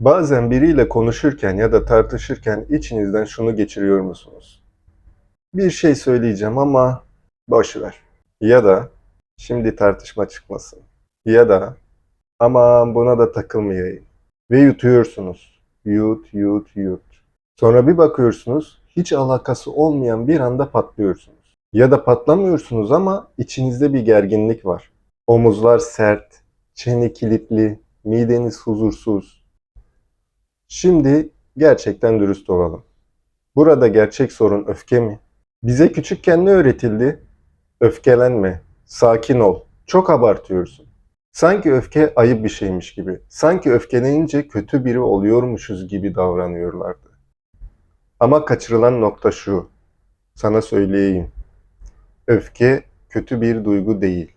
Bazen biriyle konuşurken ya da tartışırken içinizden şunu geçiriyor musunuz? Bir şey söyleyeceğim ama boş ver. Ya da şimdi tartışma çıkmasın. Ya da aman buna da takılmayayım. Ve yutuyorsunuz. Yut, yut, yut. Sonra bir bakıyorsunuz hiç alakası olmayan bir anda patlıyorsunuz. Ya da patlamıyorsunuz ama içinizde bir gerginlik var. Omuzlar sert, çene kilitli, mideniz huzursuz. Şimdi gerçekten dürüst olalım. Burada gerçek sorun öfke mi? Bize küçükken ne öğretildi? Öfkelenme, sakin ol. Çok abartıyorsun. Sanki öfke ayıp bir şeymiş gibi. Sanki öfkelenince kötü biri oluyormuşuz gibi davranıyorlardı. Ama kaçırılan nokta şu. Sana söyleyeyim. Öfke kötü bir duygu değil.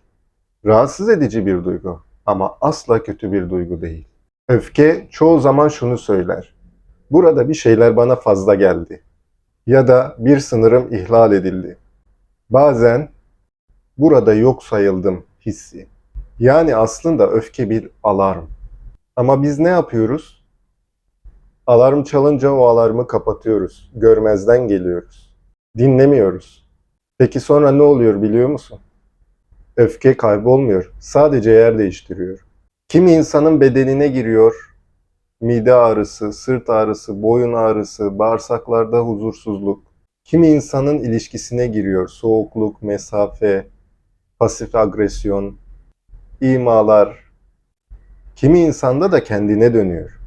Rahatsız edici bir duygu ama asla kötü bir duygu değil. Öfke çoğu zaman şunu söyler. Burada bir şeyler bana fazla geldi. Ya da bir sınırım ihlal edildi. Bazen burada yok sayıldım hissi. Yani aslında öfke bir alarm. Ama biz ne yapıyoruz? Alarm çalınca o alarmı kapatıyoruz. Görmezden geliyoruz. Dinlemiyoruz. Peki sonra ne oluyor biliyor musun? Öfke kaybolmuyor. Sadece yer değiştiriyor. Kimi insanın bedenine giriyor. Mide ağrısı, sırt ağrısı, boyun ağrısı, bağırsaklarda huzursuzluk. Kimi insanın ilişkisine giriyor. Soğukluk, mesafe, pasif agresyon, imalar. Kimi insanda da kendine dönüyor.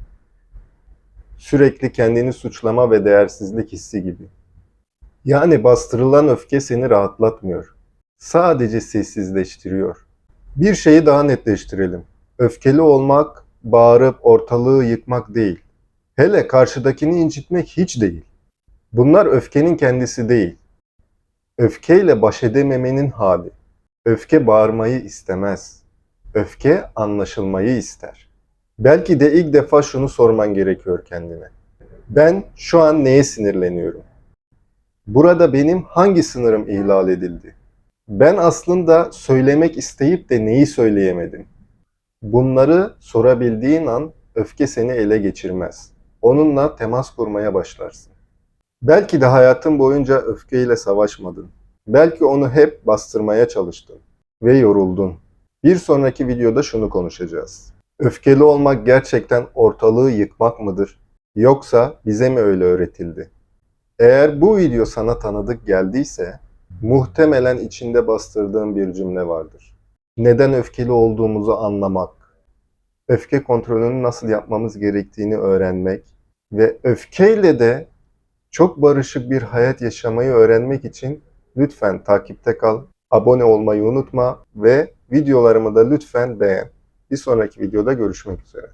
Sürekli kendini suçlama ve değersizlik hissi gibi. Yani bastırılan öfke seni rahatlatmıyor. Sadece sessizleştiriyor. Bir şeyi daha netleştirelim. Öfkeli olmak, bağırıp ortalığı yıkmak değil. Hele karşıdakini incitmek hiç değil. Bunlar öfkenin kendisi değil. Öfkeyle baş edememenin hali. Öfke bağırmayı istemez. Öfke anlaşılmayı ister. Belki de ilk defa şunu sorman gerekiyor kendine. Ben şu an neye sinirleniyorum? Burada benim hangi sınırım ihlal edildi? Ben aslında söylemek isteyip de neyi söyleyemedim? Bunları sorabildiğin an öfke seni ele geçirmez. Onunla temas kurmaya başlarsın. Belki de hayatın boyunca öfkeyle savaşmadın. Belki onu hep bastırmaya çalıştın ve yoruldun. Bir sonraki videoda şunu konuşacağız. Öfkeli olmak gerçekten ortalığı yıkmak mıdır? Yoksa bize mi öyle öğretildi? Eğer bu video sana tanıdık geldiyse muhtemelen içinde bastırdığın bir cümle vardır. Neden öfkeli olduğumuzu anlamak, öfke kontrolünü nasıl yapmamız gerektiğini öğrenmek ve öfkeyle de çok barışık bir hayat yaşamayı öğrenmek için lütfen takipte kal, abone olmayı unutma ve videolarımı da lütfen beğen. Bir sonraki videoda görüşmek üzere.